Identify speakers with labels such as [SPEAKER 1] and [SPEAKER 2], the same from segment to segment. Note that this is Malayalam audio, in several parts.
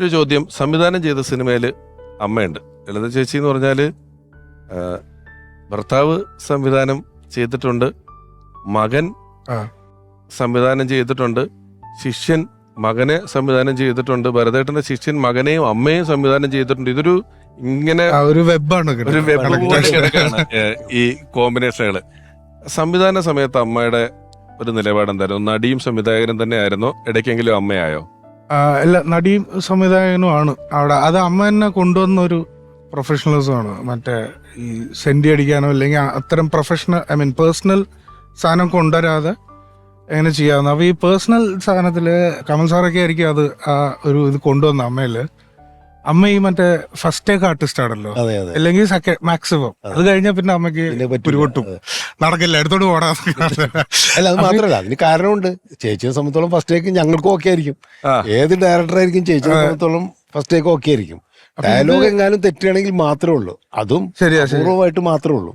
[SPEAKER 1] ഒരു ചോദ്യം. സംവിധാനം ചെയ്ത സിനിമയിൽ അമ്മയുണ്ട്. ലളിത ചേച്ചി എന്ന് പറഞ്ഞാൽ ഭർത്താവ് സംവിധാനം ചെയ്തിട്ടുണ്ട്. മകൻ. സംവിധാനം ചെയ്തിട്ടുണ്ട്. ശിഷ്യൻ മകനെ സംവിധാനം ചെയ്തിട്ടുണ്ട്. ഭരതേട്ടന്റെ ശിഷ്യൻ മകനെയും അമ്മയും സംവിധാനം ചെയ്തിട്ടുണ്ട്. ഇതൊരു ഇങ്ങനെ
[SPEAKER 2] ഒരു വെബാണ്
[SPEAKER 1] ഒരു വെബ് ഈ കോമ്പിനേഷനുകൾ. സംവിധാന സമയത്ത് അമ്മയുടെ ഒരു നിലപാട് എന്തായിരുന്നു നടിയും സംവിധായകനും തന്നെ ആയിരുന്നോ ഇടയ്ക്കെങ്കിലും അമ്മയായോ?
[SPEAKER 2] അല്ല നടിയും സംവിധായകനും ആണ് അവിടെ. അത് അമ്മ തന്നെ കൊണ്ടുവന്നൊരു പ്രൊഫഷണലിസമാണ് മറ്റേ ഈ സെന്റി അടിക്കാനോ അല്ലെങ്കിൽ അത്തരം പ്രൊഫഷണൽ ഐ മീൻ പേഴ്സണൽ സാധനം കൊണ്ടുവരാതെ എങ്ങനെ ചെയ്യാവുന്ന. അപ്പോൾ ഈ പേഴ്സണൽ സാധനത്തിൽ കമൽ സാറൊക്കെ ആയിരിക്കും അത് ആ ഒരു ഇത് കൊണ്ടുവന്ന അമ്മയിൽ അമ്മ ഈ മറ്റേ ഫസ്റ്റ് ടേക്ക് ആർട്ടിസ്റ്റ് ആണല്ലോ. അല്ലെങ്കിൽ സെക്കൻഡ് മാക്സിമം അത്. കഴിഞ്ഞാൽ പിന്നെ അമ്മയ്ക്ക്
[SPEAKER 3] പിന്നെ
[SPEAKER 2] നടക്കില്ല എടുത്തോണ്ട് പോടാ.
[SPEAKER 3] അല്ല അത് മാത്രമല്ല അതിന് കാരണമുണ്ട്. ചേച്ചിയെ സംബന്ധിച്ചോളം ഫസ്റ്റ് ടേക്ക് ഞങ്ങൾക്കും ഓക്കെ ആയിരിക്കും. ഏത് ഡയറക്ടർ ആയിരിക്കും ചേച്ചിയെ സംബന്ധിച്ചോളം ഫസ്റ്റ് ടേക്ക് ഓക്കെ ആയിരിക്കും. ഡയലോഗ് എങ്ങാനും തെറ്റുകയാണെങ്കിൽ മാത്രമേ ഉള്ളൂ. അതും പൂർവമായിട്ട് മാത്രമേ ഉള്ളൂ.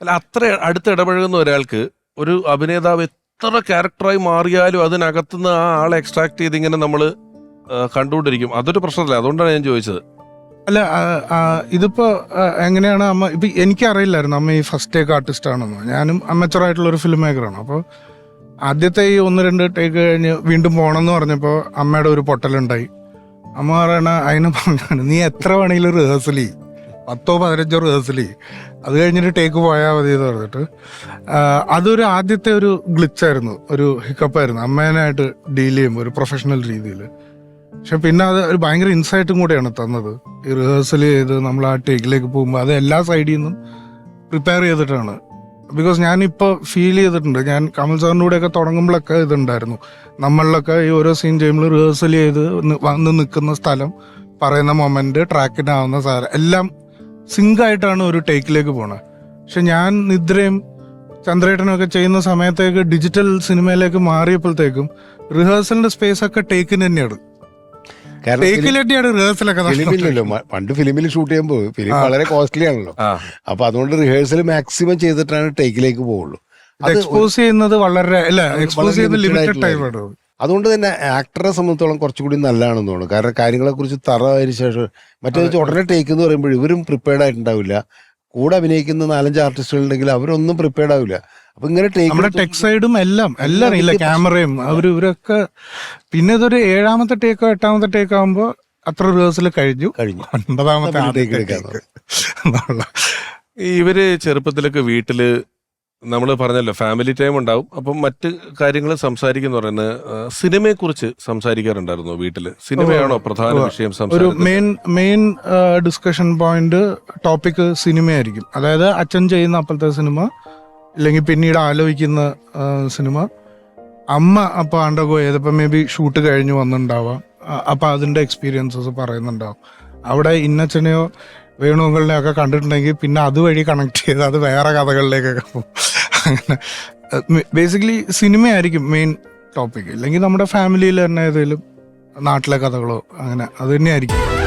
[SPEAKER 1] അല്ല അത്ര അടുത്ത് ഇടപഴകുന്ന ഒരാൾക്ക് ഒരു അഭിനേതാവ് എത്ര ക്യാരക്ടറായി മാറിയാലും അതിനകത്തുനിന്ന് ആ ആളെ എക്സ്ട്രാക്ട് ചെയ്ത് ഇങ്ങനെ നമ്മൾ കണ്ടുകൊണ്ടിരിക്കും. അതൊരു പ്രശ്നമല്ല. അതുകൊണ്ടാണ് ഞാൻ ചോദിച്ചത്.
[SPEAKER 2] അല്ല ഇതിപ്പോ എങ്ങനെയാണ് അമ്മ ഇപ്പൊ എനിക്കറിയില്ലായിരുന്നു അമ്മ ഈ ഫസ്റ്റ് ടേക്ക് ആർട്ടിസ്റ്റ് ആണെന്ന്. ഞാനും amateur ആയിട്ടുള്ള ഒരു ഫിലിം മേക്കറാണ് അപ്പോൾ ആദ്യത്തെ ഈ ഒന്ന് രണ്ട് ടേക്ക് കഴിഞ്ഞ് വീണ്ടും പോകണമെന്ന് പറഞ്ഞപ്പോൾ അമ്മയുടെ ഒരു പൊട്ടലുണ്ടായി. അമ്മ പറയണ അതിന് പറഞ്ഞാണ് നീ എത്ര വേണമെങ്കിലും റിഹേഴ്സൽ ചെയ്യും. പത്തോ പതിനഞ്ചോ റിഹേഴ്സൽ ചെയ്യും. അത് കഴിഞ്ഞിട്ട് ടേക്ക് പോയാൽ മതി എന്ന് പറഞ്ഞിട്ട്. അതൊരു ആദ്യത്തെ ഒരു ഗ്ലിച്ചായിരുന്നു ഒരു ഹിക്കപ്പായിരുന്നു അമ്മേനായിട്ട് ഡീൽ ചെയ്യുമ്പോൾ ഒരു പ്രൊഫഷണൽ രീതിയിൽ പക്ഷെ പിന്നെ അത് ഒരു ഭയങ്കര ഇൻസൈറ്റും കൂടെയാണ് തന്നത്. ഈ റിഹേഴ്സൽ ചെയ്ത് നമ്മൾ ആ ടേക്കിലേക്ക് പോകുമ്പോൾ അത് എല്ലാ സൈഡിൽ നിന്നും പ്രിപ്പയർ ചെയ്തിട്ടാണ്. ബിക്കോസ് ഞാനിപ്പോൾ ഫീൽ ചെയ്തിട്ടുണ്ട്. ഞാൻ കമൽ സാറിന്റെ കൂടെയൊക്കെ തുടങ്ങുമ്പോഴൊക്കെ ഇതുണ്ടായിരുന്നു. നമ്മളിലൊക്കെ ഈ ഓരോ സീൻ ചെയ്യുമ്പോൾ റിഹേഴ്സൽ ചെയ്ത് വന്ന് നിൽക്കുന്ന സ്ഥലം പറയുന്ന മൊമെന്റ് ട്രാക്കിനാവുന്ന സാധനം എല്ലാം സിങ്കായിട്ടാണ് ഒരു ടേക്കിലേക്ക് പോണത്. പക്ഷെ ഞാൻ നിദ്രയും ചന്ദ്രേട്ടനും ഒക്കെ ചെയ്യുന്ന സമയത്തേക്ക് ഡിജിറ്റൽ സിനിമയിലേക്ക് മാറിയപ്പോഴത്തേക്കും റിഹേഴ്സലിന്റെ സ്പേസ് ഒക്കെ ടേക്കിന് തന്നെയാണ്. റിഹേഴ്സലൊക്കെ
[SPEAKER 3] ഫിലിമില്ലല്ലോ പണ്ട് ഫിലിമിൽ ഷൂട്ട് ചെയ്യുമ്പോൾ ഫിലിം. വളരെ കോസ്റ്റ്ലി ആണല്ലോ അപ്പൊ അതുകൊണ്ട് റിഹേഴ്സൽ മാക്സിമം ചെയ്തിട്ടാണ് ടേക്കിലേക്ക് പോവുള്ളൂ.
[SPEAKER 2] എക്സ്പോസ് ചെയ്യുന്നത് വളരെ എക്സ്പോസ് ചെയ്യുന്നത് ലിമിറ്റഡ് ടൈമാണ്
[SPEAKER 3] അതുകൊണ്ട് തന്നെ ആക്ടറെ സംബന്ധിച്ചോളം കുറച്ചുകൂടി നല്ലതാണെന്ന് തോന്നുന്നു. കാരണം കാര്യങ്ങളെ കുറിച്ച് തറവായതിനു ശേഷം മറ്റേ ഉടനെ ടേക്ക് എന്ന് പറയുമ്പോൾ ഇവരും പ്രിപ്പയർഡ് ആയിട്ടുണ്ടാവില്ല. കൂടെ അഭിനയിക്കുന്ന നാലഞ്ച് ആർട്ടിസ്റ്റുകൾ ഉണ്ടെങ്കിൽ അവരൊന്നും പ്രിപ്പയർഡ് ആവില്ല. അപ്പൊ ഇങ്ങനെ
[SPEAKER 2] നമ്മുടെ ടെക് സൈഡും എല്ലാം എല്ലാം ഇല്ല ക്യാമറയും അവർ ഇവരൊക്കെ പിന്നെ ഇതൊരു ഏഴാമത്തെ ടേക്കോ എട്ടാമത്തെ ടേക്ക് ആകുമ്പോ അത്ര റിഹേഴ്സൽ കഴിഞ്ഞു.
[SPEAKER 3] കഴിഞ്ഞു.
[SPEAKER 2] ഒൻപതാമത്തെ
[SPEAKER 1] ഇവർ ചെറുപ്പത്തിലൊക്കെ വീട്ടിൽ നമ്മൾ പറഞ്ഞല്ലോ ഫാമിലി ടൈം ഉണ്ടാവും. അപ്പം മറ്റ് കാര്യങ്ങൾ സംസാരിക്കുന്ന പറയുന്നത് സിനിമയെ കുറിച്ച് സംസാരിക്കാറുണ്ടായിരുന്നു വീട്ടിൽ സിനിമയാണോ പ്രധാന. വിഷയം
[SPEAKER 2] ഒരു main main discussion point topic സിനിമയായിരിക്കും. അതായത് അച്ഛൻ ചെയ്യുന്ന അപ്പോഴത്തെ സിനിമ ഇല്ലെങ്കിൽ പിന്നീട് ആലോചിക്കുന്ന സിനിമ. അമ്മ അപ്പൊ അണ്ടർഗോ ചെയ്തപ്പോ മേ ബി ഷൂട്ട് കഴിഞ്ഞ് വന്നിട്ടുണ്ടാവാം. അപ്പോൾ അപ്പൊ അതിന്റെ എക്സ്പീരിയൻസസ് പറയുന്നുണ്ടാവും. അവിടെ ഇന്നച്ചനെയോ ഒക്കെ കണ്ടിട്ടുണ്ടെങ്കിൽ പിന്നെ അതുവഴി കണക്ട് ചെയ്ത് അത് വേറെ കഥകളിലേക്കൊക്കെ പോകും. അങ്ങനെ ബേസിക്കലി സിനിമയായിരിക്കും മെയിൻ ടോപ്പിക് ഇല്ലെങ്കിൽ നമ്മുടെ ഫാമിലിയിൽ തന്നെ ഏതെങ്കിലും നാട്ടിലെ കഥകളോ അങ്ങനെ അത് തന്നെയായിരിക്കും.